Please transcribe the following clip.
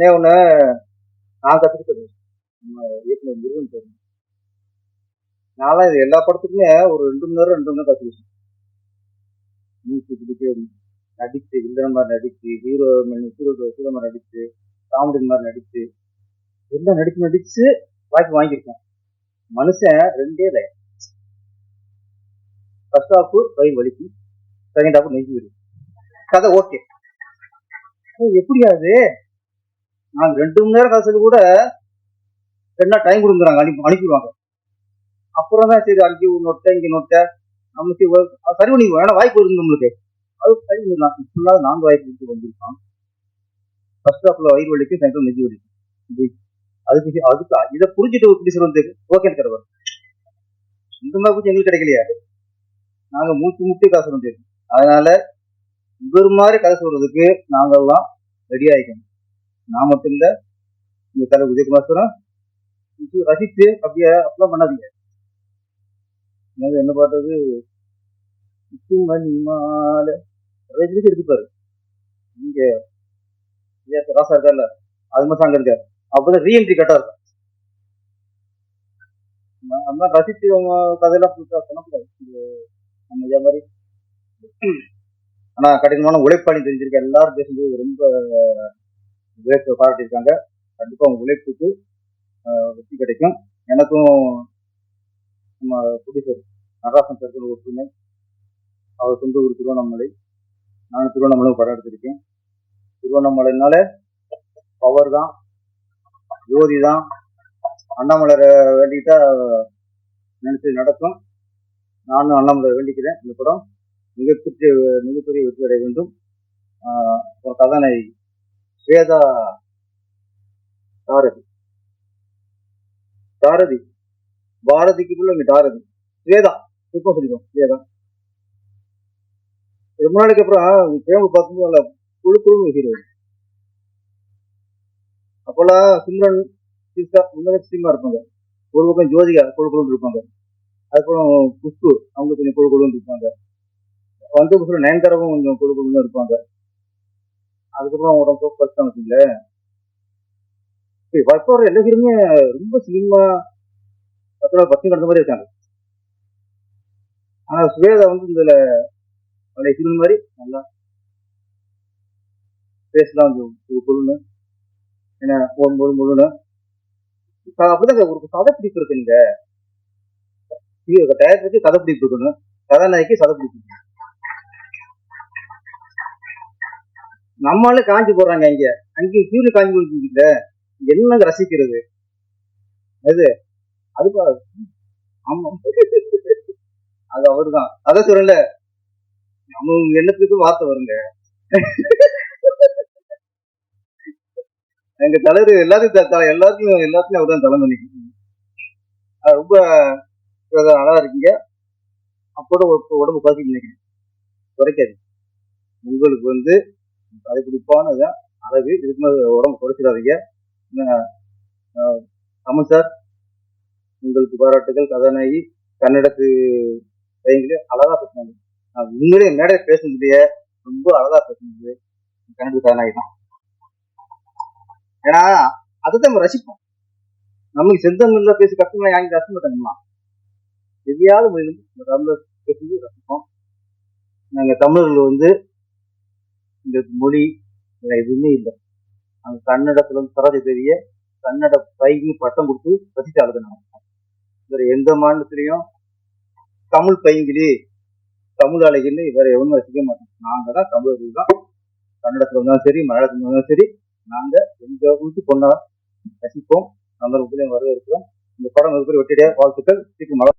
ஒன்னே ஒன்று நான் கற்றுக்கிட்டது நம்ம இயக்குனர் முருகன் சார் நான்லாம் இது எல்லா படத்துக்குமே ஒரு ரெண்டு மணி நேரம் ரெண்டு மணி நேரம் கற்றுக்கிட்டேன் மியூசிக் பிடிக்க நடிச்சு வில்லன் மாதிரி நடிச்சு ஹீரோ ஹீரோ ஹீரோ மாதிரி நடிச்சு காமெடி மாதிரி நடிச்சு எல்லாம் நடிச்சு நடிச்சு வாய்ப்பு வாங்கியிருக்கேன். மனுஷன் ரெண்டே இல்லை. ஃபர்ஸ்ட் ஹாஃப் வயிறு வலிக்கும் செகண்ட் ஹாஃப் நெஞ்சு வலிக்கும் கதை ஓகே எப்படியாது நான் ரெண்டு மணி நேரம் காசு கூட என்ன டைம் கொடுக்குறாங்க அனுப்பி அனுப்பிடுவாங்க. அப்புறம் தான் சரி அங்கே நொட்டை இங்கே நொட்டை நமக்கு சரி பண்ணி வேணா வாய்ப்பு இருக்கு நம்மளுக்கு. அது சரி பண்ணிடலாம் ஃபுல்லாக நான்கு வாய்ப்பு கொடுத்து வந்திருக்கான். ஃபர்ஸ்ட் ஹாஃப்ல வயிறு வலிக்கு சென்ட்ரல் நெஞ்சு வலி அதுக்கு அதுக்கு இதை புரிஞ்சுட்டு எப்படி சொல்றது? ஓகே கிடையாது இந்த மாதிரி கொஞ்சம் எங்களுக்கு கிடைக்கலையா? நாங்க மூச்சு முட்டி காசு வந்திருக்கோம் அதனால இவர் மாதிரி கதை சொல்றதுக்கு நாங்கெல்லாம் ரெடி ஆகிக்கணும் நான் இல்ல இந்த தலை உதயகுமார் சாரும் ரசித்து அப்படியே அப்படிலாம் பண்ணாதீங்க. என்ன பாடுறது இட்டு மாலை ரஜினிக்கு எடுத்துப்பாரு இங்க ராசா இருக்கார்ல அது மாதிரி சாங்க இருக்காரு அப்பதான் ரீஎன்ட்ரி கரெக்டா இருக்கும். அந்த ரசித்து அவங்க கதையெல்லாம் பண்ணக்கூடாது நம்ம இதே மாதிரி. ஆனா கடினமான உழைப்பாளி தெரிஞ்சிருக்க எல்லாரும் பேசும்போது ரொம்ப உழைப்பு பாராட்டியிருக்காங்க கண்டிப்பாக அவங்க உழைப்புக்கு வெற்றி கிடைக்கும். எனக்கும் நம்ம ப்ரொடியூசர் நடராசன் சார் ஒற்றுமை அவர் சொந்த ஊர் திருவண்ணாமலை நானும் திருவண்ணாமலையும் படம் எடுத்திருக்கேன் திருவண்ணாமலைனால பவர் தான் ஜோதி தான் அண்ணாமலரை வேண்டிக்கிட்டா நினைச்சது நடக்கும். நானும் அண்ணாமலை வேண்டிக்கிறேன். இந்த படம் மிகப்பெரிய மிகப்பெரிய வெற்றி அடைய வேண்டும். ஆஹ் கதாநாயகி. வேதா தாரதி. தாரதி. பாரதிக்குள்ள இங்க தாரதி. வேதா. சுத்தம் சொல்லிக்கோ வேதா. ரொம்ப நாளைக்கு அப்புறம் பிரேம பார்க்கும்போது நல்ல குழு குழு வைக்கிறது அப்போல்லாம் சிம்ரன் சீசா முன்னாடி சீமா இருப்பாங்க. ஒரு பக்கம் ஜோதிகா குழு குழு இருப்பாங்க. அதுக்கப்புறம் குஷ்பு அவங்க கொஞ்சம் குழு குழுன்னு இருப்பாங்க. வந்து புதுசுல நயன்தாராவும் கொஞ்சம் குழு குழுன்னு இருப்பாங்க. அதுக்கப்புறம் அவங்க ரொம்ப கஷ்டம் வச்சுங்களேன் இப்போ வர எல்லா ஹீரோமே ரொம்ப சினிமா பத்து பத்து கடந்த மாதிரி இருக்காங்க. ஆனா சுவேதா வந்து இதில் பழைய ஹீரோ மாதிரி நல்லா பேசலாம் ஒரு குழுன்னு என்ன ஒரு முழு முழுன்னு. அப்படிதான் ஒரு கதை பிடிப்பு இருக்குங்க டயத்துக்கு கதை பிடிப்பு இருக்கணும் கதாநாயகி சதை பிடிப்பு நம்மளும் நம்மளால காஞ்சி போடுறாங்க இங்க. அங்கேயும் கீழே காஞ்சி கொடுத்துருக்கீங்க என்னங்க ரசிக்கிறது? அது அது ஆமா. அது அவருதான். அதான் சொல்லல நம்ம எண்ணத்துக்கு வார்த்தை வருங்க. எங்க தலைவர் எல்லாத்தையும் எல்லாத்தையும் எல்லாத்தையும் அவர் தான் தலைமை அது ரொம்ப அழகா இருக்கீங்க. அப்போட உடம்பு குறைச்சி நினைக்கிறேன் குறைக்காது உங்களுக்கு வந்து அது பிடிப்பானதான் அழகு. இதுக்கு மேல குறைச்சிடாதீங்க. என்ன, ஆஹ், சார். உங்களுக்கு பாராட்டுகள் கதாநாயகி கன்னடத்து கைங்களே அழகா பேசினாங்க நான் உண்மையிலே மேடையை பேசுனதுலயே ரொம்ப அழகா பேசுனது. கன்னட கதாநாயகி தான். ஏன்னா அதுதான் நம்ம ரசிப்போம். நம்மளுக்கு செந்தமிழ்ல பேசி கஷ்டம்லாம் யாங்க ரசிக்க மாட்டாங்கம்மா. எதையாவது மொழியில நம்ம பேசி ரசிப்போம். நாங்க தமிழர்கள் வந்து இந்த மொழி எதுவுமே இல்லை. அந்த கன்னடத்துல இருந்து சராஜ தெரிய கன்னட பைக்கு பட்டம் கொடுத்து ரசிச்சு அழுதுனாங்க. இவர் எந்த மாநிலத்திலையும் தமிழ் பைங்கிலி தமிழ் அழகின்னு இவர் எவனும் வச்சுக்க மாட்டோம் நாங்கள் தான் தமிழர்கள் தான். கன்னடத்துல இருந்தாலும் சரி மலையாளத்துல இருந்தாலும் சரி நாங்கள் எங்க ஊருக்கு பொண்ணா ரசிப்போம். சந்தர்ப்பத்திலையும் வரவேற்கிறோம். இந்த படம் இருக்கிற வெற்றிடைய வாழ்த்துக்கள். சீக்கிரம் மலர்